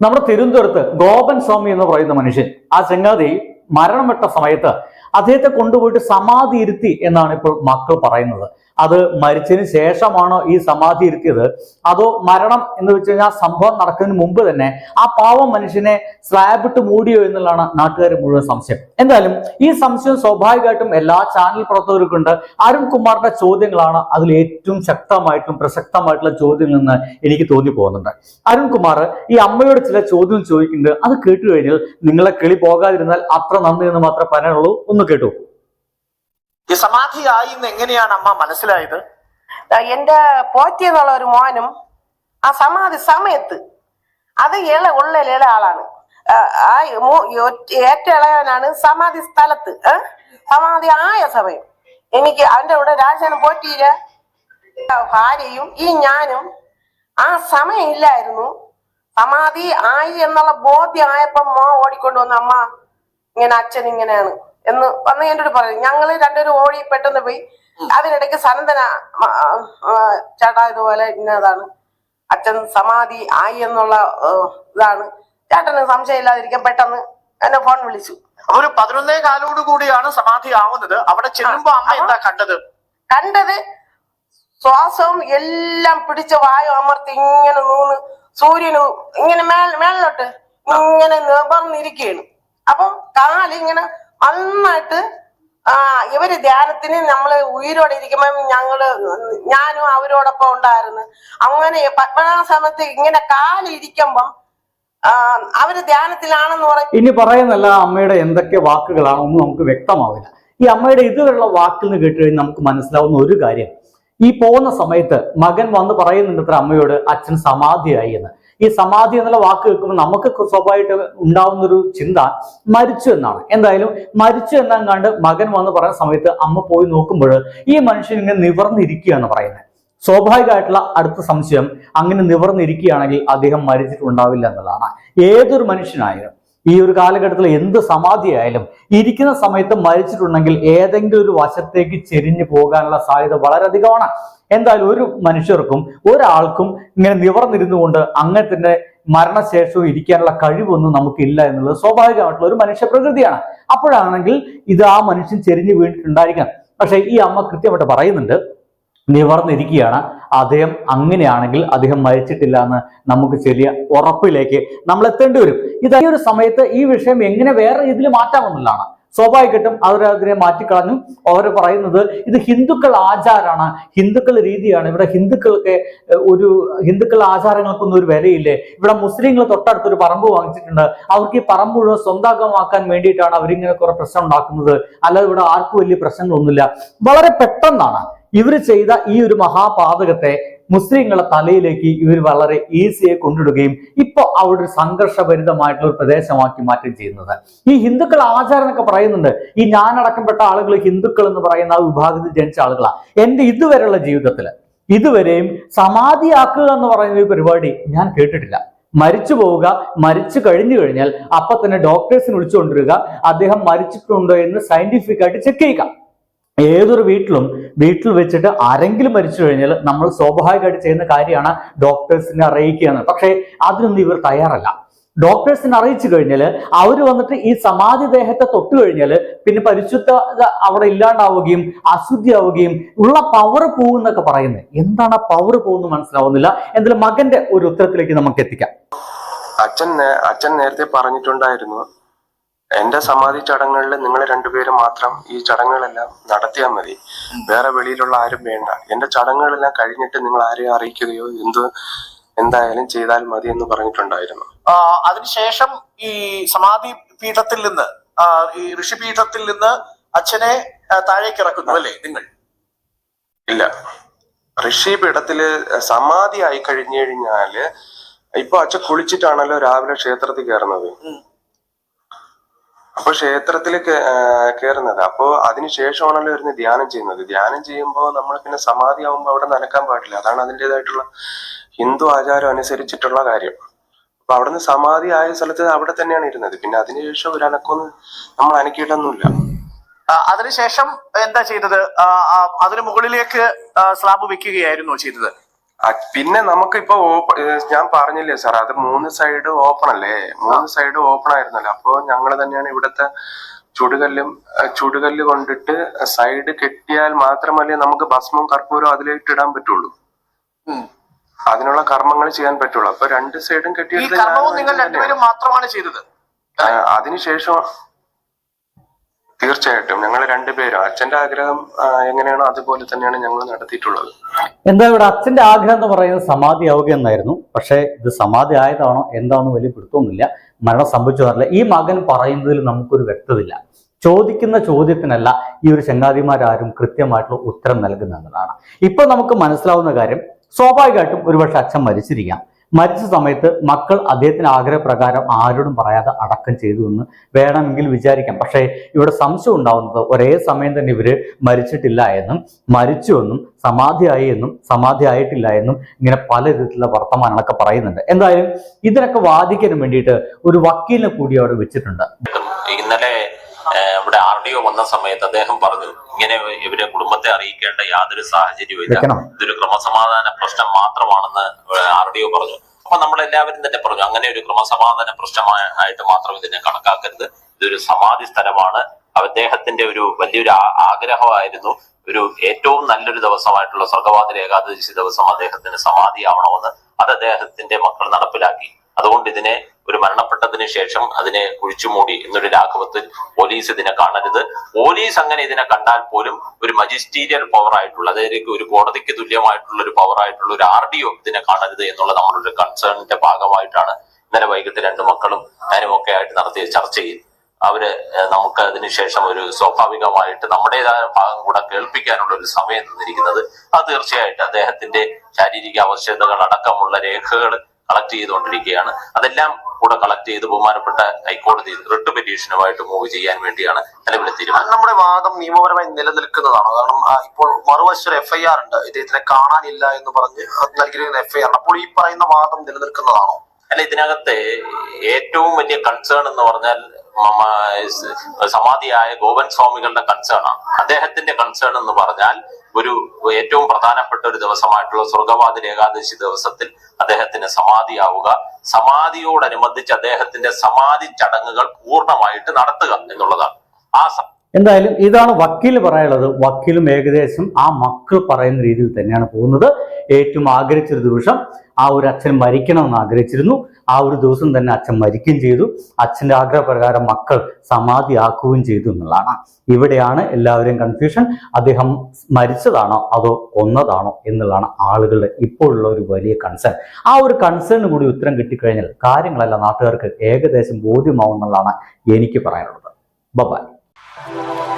നമ്മുടെ തിരുവനന്തപുരത്ത് ഗോപൻ സ്വാമി എന്ന് പറയുന്ന മനുഷ്യൻ ആ ചങ്ങാതി മരണപ്പെട്ട സമയത്ത് അദ്ദേഹത്തെ കൊണ്ടുപോയിട്ട് സമാധി ഇരുത്തി എന്നാണ് ഇപ്പോൾ മക്കൾ പറയുന്നത്. അത് മരിച്ചതിന് ശേഷമാണോ ഈ സമാധി ഇരുത്തിയത്? അതോ മരണം എന്ന് വെച്ച് കഴിഞ്ഞാൽ സംഭവം നടക്കുന്നതിന് മുമ്പ് തന്നെ ആ പാവം മനുഷ്യനെ സ്ലാബിട്ട് മൂടിയോ എന്നുള്ളതാണ് നാട്ടുകാർ മുഴുവൻ സംശയം. എന്തായാലും ഈ സംശയം സ്വാഭാവികമായിട്ടും എല്ലാ ചാനൽ പ്രവർത്തകർക്കുണ്ട്. അരുൺ കുമാറിന്റെ ചോദ്യങ്ങളാണ് അതിൽ ഏറ്റവും ശക്തമായിട്ടും പ്രസക്തമായിട്ടുള്ള ചോദ്യങ്ങളിൽ നിന്ന് എനിക്ക് തോന്നി പോകുന്നുണ്ട്. അരുൺകുമാർ ഈ അമ്മയോട് ചില ചോദ്യം ചോദിക്കുന്നുണ്ട്. അത് കേട്ടു കഴിഞ്ഞാൽ നിങ്ങളെ കിളി പോകാതിരുന്നാൽ അത്ര നന്ദി എന്ന് മാത്രമേ പറയാനുള്ളൂ. ഒന്ന് കേട്ടു. ഈ സമാധിയായി എന്ന് എങ്ങനെയാണ് അമ്മ മനസ്സിലായത്? എന്റെ പോറ്റി എന്നുള്ള ഒരു മോനും ആ സമാധി സമയത്ത് അത് ഇള ഉള്ള ഇള ആളാണ്. ആ, ഇളയവനാണ് സമാധി സ്ഥലത്ത്? സമാധി ആയ സമയം. എനിക്ക് അവന്റെ കൂടെ രാജാനും പോറ്റിയില്ല. ഭാര്യയും ഈ ഞാനും ആ സമയം ഇല്ലായിരുന്നു സമാധി ആയി എന്നുള്ള ബോധ്യം ആയപ്പോ മോ ഓടിക്കൊണ്ടു വന്ന അമ്മ ഇങ്ങനെ അച്ഛൻ ഇങ്ങനെയാണ് എന്ന് വന്ന് എന്റെ ഒരു പറയും ഞങ്ങൾ രണ്ടുപേരും ഓടി പെട്ടെന്ന് പോയി. അതിനിടയ്ക്ക് സനന്ദന ചേട്ടാ ഇതുപോലെ ഇന്നതാണ്. അച്ഛൻ സമാധി ആയി എന്നുള്ള ഇതാണ്. ചേട്ടന് സംശയമില്ലാതിരിക്കാൻ പെട്ടെന്ന് എന്നെ ഫോൺ വിളിച്ചു. ഒരു പതിനൊന്നേ കാലോട് കൂടിയാണ് സമാധി ആവുന്നത്. അവിടെ ചെല്ലുമ്പോ അമ്മ എന്താ കണ്ടത്? കണ്ടത് ശ്വാസവും എല്ലാം പിടിച്ച വായു അമർത്തി ഇങ്ങനെ നൂന്ന് സൂര്യന് ഇങ്ങനെ മേൽ മേളിലോട്ട് ഇങ്ങനെ നിവർന്നിരിക്കുകയാണ്. അപ്പൊ കാൽ ഇങ്ങനെ നന്നായിട്ട് ആ ഇവർ ധ്യാനത്തിന് നമ്മൾ ഉയരോടെ ഇരിക്കുമ്പോ ഞങ്ങൾ ഞാനും അവരോടൊപ്പം ഉണ്ടായിരുന്നു. അങ്ങനെ പത്മനാഭ സമയത്ത് ഇങ്ങനെ കാലിരിക്കുമ്പം അവർ ധ്യാനത്തിലാണെന്ന് പറയും ഇനി പറയുന്നല്ല അമ്മയുടെ എന്തൊക്കെ വാക്കുകളാണെന്ന് നമുക്ക് വ്യക്തമാവില്ല. ഈ അമ്മയുടെ ഇതുവരെയുള്ള വാക്കിൽ നിന്ന് കേട്ട് കഴിഞ്ഞാൽ നമുക്ക് മനസ്സിലാവുന്ന ഒരു കാര്യം. ഈ പോകുന്ന സമയത്ത് മകൻ വന്ന് പറയുന്നുണ്ട് അത്ര അമ്മയോട് അച്ഛൻ സമാധിയായി എന്ന്. ഈ സമാധി എന്നുള്ള വാക്ക് കേൾക്കുമ്പോൾ നമുക്ക് സ്വാഭാവികമായിട്ട് ഉണ്ടാവുന്ന ഒരു ചിന്ത മരിച്ചു എന്നാണ്. എന്തായാലും മരിച്ചു എന്നാൽ കണ്ട് മകൻ വന്ന് പറയുന്ന സമയത്ത് അമ്മ പോയി നോക്കുമ്പോൾ ഈ മനുഷ്യൻ ഇങ്ങനെ നിവർന്നിരിക്കുകയാണ് പറയുന്നത്. സ്വാഭാവികമായിട്ടുള്ള അടുത്ത സംശയം അങ്ങനെ നിവർന്നിരിക്കുകയാണെങ്കിൽ അദ്ദേഹം മരിച്ചിട്ടുണ്ടാവില്ല എന്നുള്ളതാണ്. ഏതൊരു മനുഷ്യനായാലും ഈ ഒരു കാലഘട്ടത്തിൽ എന്ത് സമാധിയായാലും ഇരിക്കുന്ന സമയത്ത് മരിച്ചിട്ടുണ്ടെങ്കിൽ ഏതെങ്കിലും ഒരു വശത്തേക്ക് ചെരിഞ്ഞു പോകാനുള്ള സാധ്യത വളരെയധികമാണ്. എന്തായാലും ഒരു മനുഷ്യർക്കും ഒരാൾക്കും ഇങ്ങനെ നിവർന്നിരുന്നു കൊണ്ട് അങ്ങനെ തന്നെ മരണശേഷവും ഇരിക്കാനുള്ള കഴിവൊന്നും നമുക്കില്ല എന്നുള്ളത് സ്വാഭാവികമായിട്ടുള്ള ഒരു മനുഷ്യ പ്രകൃതിയാണ് അപ്പോഴാണെങ്കിൽ ഇത് ആ മനുഷ്യൻ ചെരിഞ്ഞു വീണിട്ടുണ്ടായിരിക്കണം പക്ഷെ ഈ അമ്മ കൃത്യമായിട്ട് പറയുന്നുണ്ട് നിവർന്നിരിക്കുകയാണ്. അദ്ദേഹം അങ്ങനെയാണെങ്കിൽ അദ്ദേഹം മരിച്ചിട്ടില്ല എന്ന് നമുക്ക് ചെറിയ ഉറപ്പിലേക്ക് നമ്മൾ എത്തേണ്ടി വരും. ഇത് ഈ ഒരു സമയത്ത് ഈ വിഷയം എങ്ങനെ വേറെ രീതിയിൽ മാറ്റാമെന്നുള്ളതാണ് സ്വാഭാവികട്ടും അവരതിനെ മാറ്റിക്കളഞ്ഞു. അവർ പറയുന്നത് ഇത് ഹിന്ദുക്കൾ ആചാരമാണ് ഹിന്ദുക്കൾ രീതിയാണ്. ഇവിടെ ഹിന്ദുക്കൾക്ക് ഒരു ഹിന്ദുക്കളുടെ ആചാരങ്ങൾക്കൊന്നും ഒരു വിലയില്ലേ? ഇവിടെ മുസ്ലിങ്ങൾ തൊട്ടടുത്തൊരു പറമ്പ് വാങ്ങിച്ചിട്ടുണ്ട്. അവർക്ക് ഈ പറമ്പ് മുഴുവൻ സ്വന്തമാക്കാൻ വേണ്ടിയിട്ടാണ് അവരിങ്ങനെ കുറെ പ്രശ്നം ഉണ്ടാക്കുന്നത്. അല്ലാതെ ഇവിടെ ആർക്കും വലിയ പ്രശ്നങ്ങളൊന്നുമില്ല. വളരെ പെട്ടെന്നാണ് ഇവർ ചെയ്ത ഈ ഒരു മഹാപാതകത്തെ മുസ്ലിങ്ങളെ തലയിലേക്ക് ഇവർ വളരെ ഈസിയായി കൊണ്ടിടുകയും ഇപ്പൊ അവിടെ ഒരു സംഘർഷഭരിതമായിട്ടുള്ള ഒരു പ്രദേശമാക്കി മാറ്റുകയും ചെയ്യുന്നത്. ഈ ഹിന്ദുക്കൾ ആചാരം എന്നൊക്കെ പറയുന്നുണ്ട് ഈ ഞാനടക്കപ്പെട്ട ആളുകൾ ഹിന്ദുക്കൾ എന്ന് പറയുന്ന ആ വിഭാഗത്തിൽ ജനിച്ച ആളുകളാണ് എന്റെ ഇതുവരെയുള്ള ജീവിതത്തിൽ ഇതുവരെയും സമാധിയാക്കുക എന്ന് പറയുന്ന ഒരു പരിപാടി ഞാൻ കേട്ടിട്ടില്ല. മരിച്ചു പോവുക മരിച്ചു കഴിഞ്ഞു കഴിഞ്ഞാൽ അപ്പൊ തന്നെ ഡോക്ടേഴ്സിന് വിളിച്ചുകൊണ്ടിരിക്കുക അദ്ദേഹം മരിച്ചിട്ടുണ്ടോ എന്ന് സയന്റിഫിക് ആയിട്ട് ചെക്ക് ചെയ്യുക. ഏതൊരു വീട്ടിലും വീട്ടിൽ വെച്ചിട്ട് ആരെങ്കിലും മരിച്ചു കഴിഞ്ഞാൽ നമ്മൾ സ്വാഭാവികമായിട്ട് ചെയ്യുന്ന കാര്യമാണ് ഡോക്ടേഴ്സിനെ അറിയിക്കുക എന്ന്. പക്ഷേ അതിനൊന്നും ഇവർ തയ്യാറല്ല. ഡോക്ടേഴ്സിനെ അറിയിച്ചു കഴിഞ്ഞാൽ അവർ വന്നിട്ട് ഈ സമാധി ദേഹത്തെ തൊട്ട് കഴിഞ്ഞാൽ പിന്നെ പരിശുദ്ധ അവിടെ ഇല്ലാണ്ടാവുകയും അശുദ്ധിയാവുകയും ഉള്ള പവർ പോകുന്നൊക്കെ പറയുന്നത്. എന്താണ് ആ പവർ പോകുന്നത് മനസ്സിലാവുന്നില്ല. എന്തായാലും മകന്റെ ഒരു ഉത്തരത്തിലേക്ക് നമുക്ക് എത്തിക്കാം. അച്ഛൻ അച്ഛൻ നേരത്തെ പറഞ്ഞിട്ടുണ്ടായിരുന്നു എന്റെ സമാധി ചടങ്ങുകളിൽ നിങ്ങൾ രണ്ടുപേരും മാത്രം ഈ ചടങ്ങുകളെല്ലാം നടത്തിയാൽ മതി. വേറെ വെളിയിലുള്ള ആരും വേണ്ട. എന്റെ ചടങ്ങുകളെല്ലാം കഴിഞ്ഞിട്ട് നിങ്ങൾ ആരെയും അറിയിക്കുകയോ എന്ത് എന്തായാലും ചെയ്താൽ മതി എന്ന് പറഞ്ഞിട്ടുണ്ടായിരുന്നു. അതിനുശേഷം ഈ സമാധി പീഠത്തിൽ നിന്ന് ഈ ഋഷിപീഠത്തിൽ നിന്ന് അച്ഛനെ താഴേക്ക് ഇറക്കുന്നു അല്ലേ നിങ്ങൾ? ഇല്ല. ഋഷി പീഠത്തിൽ സമാധി ആയി കഴിഞ്ഞു കഴിഞ്ഞാൽ ഇപ്പൊ അച്ഛൻ കുളിച്ചിട്ടാണല്ലോ രാവിലെ ക്ഷേത്രത്തിൽ കയറുന്നത്. അപ്പൊ ക്ഷേത്രത്തിൽ കയറുന്നത് അപ്പോ അതിനുശേഷമാണല്ലോ ഇരുന്ന് ധ്യാനം ചെയ്യുന്നത്. ധ്യാനം ചെയ്യുമ്പോൾ നമ്മൾ പിന്നെ സമാധി ആവുമ്പോൾ അവിടെ നനക്കാൻ പാടില്ല. അതാണ് അതിന്റെതായിട്ടുള്ള ഹിന്ദു ആചാരം അനുസരിച്ചിട്ടുള്ള കാര്യം. അപ്പൊ അവിടുന്ന് സമാധി ആയ സ്ഥലത്ത് അവിടെ തന്നെയാണ് ഇരുന്നത്. പിന്നെ അതിനുശേഷം ഒരു അനക്കൊന്നും നമ്മൾ അനക്കിയിട്ടൊന്നുമില്ല. അതിനുശേഷം എന്താ ചെയ്തത്? അതിനു മുകളിലേക്ക് സ്ലാബ് വെക്കുകയായിരുന്നു ചെയ്തത്. പിന്നെ നമുക്ക് ഇപ്പൊ ഞാൻ പറഞ്ഞില്ലേ സാർ അത് മൂന്ന് സൈഡ് ഓപ്പൺ അല്ലേ? മൂന്ന് സൈഡ് ഓപ്പൺ ആയിരുന്നല്ലോ. അപ്പൊ ഞങ്ങൾ തന്നെയാണ് ഇവിടുത്തെ ചുടുകല്ലും ചുടുകല്ല് കൊണ്ടിട്ട് സൈഡ് കെട്ടിയാൽ മാത്രമല്ലേ നമുക്ക് ഭസ്മം കർപ്പൂരം അതിലേക്ക് ഇടാൻ പറ്റുള്ളൂ. അതിനുള്ള കർമ്മങ്ങൾ ചെയ്യാൻ പറ്റുള്ളൂ. അപ്പൊ രണ്ട് സൈഡും തന്നെയാണ്. മാത്രമാണ് ചെയ്തത്. അതിനുശേഷം തീർച്ചയായിട്ടും. ഞങ്ങൾ രണ്ടുപേരും അച്ഛന്റെ ആഗ്രഹം എങ്ങനെയാണോ അതുപോലെ തന്നെയാണ് ഞങ്ങൾ നടത്തിയിട്ടുള്ളത്. എന്താ ഇവിടെ അച്ഛന്റെ ആഗ്രഹം എന്ന് പറയുന്നത് സമാധി ആവുക എന്നായിരുന്നു പക്ഷേ ഇത് സമാധി ആയതാണോ എന്താണെന്ന് വലിയ പിടുത്തമൊന്നുമില്ല. മരണം സംഭവിച്ചതല്ല ഈ മകൻ പറയുന്നതിൽ നമുക്കൊരു വ്യക്തതയില്ല. ചോദിക്കുന്ന ചോദ്യത്തിനല്ല ഈ ഒരു ചങ്ങാതിമാരാരും കൃത്യമായിട്ടുള്ള ഉത്തരം നൽകുന്നതാണ് ഇപ്പൊ നമുക്ക് മനസ്സിലാവുന്ന കാര്യം സ്വാഭാവികമായിട്ടും ഒരുപക്ഷെ അച്ഛൻ മരിച്ചിരിക്കാം. മരിച്ച സമയത്ത് മക്കൾ അദ്ദേഹത്തിന് ആഗ്രഹപ്രകാരം ആരോടും പറയാതെ അടക്കം ചെയ്തു എന്ന് വേണമെങ്കിൽ വിചാരിക്കാം. പക്ഷേ ഇവിടെ സംശയം ഉണ്ടാവുന്നത് ഒരേ സമയം തന്നെ ഇവർ മരിച്ചിട്ടില്ല എന്നും മരിച്ചു എന്നും സമാധിയായി എന്നും സമാധി ആയിട്ടില്ല എന്നും ഇങ്ങനെ പല വിധത്തിലുള്ള വർത്തമാനങ്ങളൊക്കെ പറയുന്നുണ്ട്. എന്തായാലും ഇതിനൊക്കെ വാദിക്കാൻ വേണ്ടിയിട്ട് ഒരു വക്കീലിനെ കൂടി അവിടെ വെച്ചിട്ടുണ്ട്. ഇന്നലെ ഒ വന്ന സമയത്ത് അദ്ദേഹം പറഞ്ഞു ഇങ്ങനെ ഇവരെ കുടുംബത്തെ അറിയിക്കേണ്ട യാതൊരു സാഹചര്യവും ഇല്ല. ഇതൊരു ക്രമസമാധാന പ്രശ്നം മാത്രമാണെന്ന് ആർ ഡി ഒ പറഞ്ഞു. അപ്പൊ നമ്മൾ എല്ലാവരും തന്നെ പറഞ്ഞു അങ്ങനെ ഒരു ക്രമസമാധാന പ്രശ്നമായിട്ട് മാത്രം ഇതിനെ കണക്കാക്കരുത്. ഇതൊരു സമാധി സ്ഥലമാണ്. അദ്ദേഹത്തിന്റെ ഒരു വലിയൊരു ആഗ്രഹമായിരുന്നു. ഒരു ഏറ്റവും നല്ലൊരു ദിവസമായിട്ടുള്ള സ്വർഗവാതിൽ ഏകാദശി ദിവസം അദ്ദേഹത്തിന് സമാധിയാവണമെന്ന് അത് അദ്ദേഹത്തിന്റെ മക്കൾ നടപ്പിലാക്കി. അതുകൊണ്ട് ഇതിനെ ഒരു മരണപ്പെട്ടതിന് ശേഷം അതിനെ കുഴിച്ചുമൂടി എന്നൊരു രാഘവത്തിൽ പോലീസ് ഇതിനെ കാണരുത്. പോലീസ് അങ്ങനെ ഇതിനെ കണ്ടാൽ പോലും ഒരു മജിസ്റ്റീരിയൽ പവർ ആയിട്ടുള്ള അതായത് ഒരു കോടതിക്ക് തുല്യമായിട്ടുള്ള ഒരു പവർ ആയിട്ടുള്ള ഒരു ആർ ഡി ഒ ഇതിനെ കാണരുത് എന്നുള്ള നമ്മുടെ ഒരു കൺസേണിന്റെ ഭാഗമായിട്ടാണ് ഇന്നലെ വൈകിട്ട് രണ്ട് മക്കളും ഞാനും ഒക്കെ ആയിട്ട് നടത്തിയ ചർച്ചയിൽ. അവർ നമുക്ക് അതിനുശേഷം ഒരു സ്വാഭാവികമായിട്ട് നമ്മുടേതായ ഭാഗം കൂടെ കേൾപ്പിക്കാനുള്ള ഒരു സമയം തന്നിരിക്കുന്നത്. അത് തീർച്ചയായിട്ടും അദ്ദേഹത്തിന്റെ ശാരീരിക അവശതകൾ അടക്കമുള്ള രേഖകൾ കളക്ട് ചെയ്തുകൊണ്ടിരിക്കുകയാണ്. അതെല്ലാം കൂടെ കളക്ട് ചെയ്ത് ബഹുമാനപ്പെട്ട ഹൈക്കോടതി റിട്ട് പെറ്റീഷനുമായിട്ട് മൂവ് ചെയ്യാൻ വേണ്ടിയാണ് നിലവിലെ തീരുമാനം. നമ്മുടെ വാദം നിയമപരമായി നിലനിൽക്കുന്നതാണ്. കാരണം ഇപ്പോൾ മറുവശം എഫ്ഐആർ ഉണ്ട്. ഇദ്ദേഹത്തിനെ കാണാനില്ല എന്ന് പറഞ്ഞ് നൽകിയിരിക്കുന്ന എഫ്ഐആർ അപ്പോൾ ഈ പറയുന്ന വാദം നിലനിൽക്കുന്നതാണോ? അല്ല ഇതിനകത്തെ ഏറ്റവും വലിയ കൺസേൺ എന്ന് പറഞ്ഞാൽ സമാധിയായ ഗോപൻ സ്വാമികളുടെ കൺസേൺ ആണ്. അദ്ദേഹത്തിന്റെ കൺസേൺ എന്ന് പറഞ്ഞാൽ ഒരു ഏറ്റവും പ്രധാനപ്പെട്ട ഒരു ദിവസമായിട്ടുള്ള സ്വർഗവാതിൽ ഏകാദശി ദിവസത്തിൽ അദ്ദേഹത്തിന് സമാധിയാവുക. സമാധിയോടനുബന്ധിച്ച് അദ്ദേഹത്തിന്റെ സമാധി ചടങ്ങുകൾ പൂർണമായിട്ട് നടത്തുക എന്നുള്ളതാണ്. ആ എന്തായാലും ഇതാണ് വക്കീൽ പറയാനുള്ളത്. വക്കീലും ഏകദേശം ആ മക്കൾ പറയുന്ന രീതിയിൽ തന്നെയാണ് പോകുന്നത്. ഏറ്റവും ആഗ്രഹിച്ചൊരു ദിവസം ആ ഒരു അച്ഛൻ മരിക്കണമെന്ന് ആഗ്രഹിച്ചിരുന്നു. ആ ഒരു ദിവസം തന്നെ അച്ഛൻ മരിക്കുകയും ചെയ്തു. അച്ഛന്റെ ആഗ്രഹപ്രകാരം മക്കൾ സമാധിയാക്കുകയും ചെയ്തു എന്നുള്ളതാണ്. ഇവിടെയാണ് എല്ലാവരെയും കൺഫ്യൂഷൻ അദ്ദേഹം മരിച്ചതാണോ? അതോ കൊന്നതാണോ? എന്നുള്ളതാണ് ആളുകളുടെ ഇപ്പോഴുള്ള ഒരു വലിയ കൺസേൺ ആ ഒരു കൺസേണിന് കൂടി ഉത്തരം കിട്ടിക്കഴിഞ്ഞാൽ കാര്യങ്ങളെല്ലാം നാട്ടുകാർക്ക് ഏകദേശം ബോധ്യമാവും എന്നുള്ളതാണ് എനിക്ക് പറയാനുള്ളത്. Bye Thank you.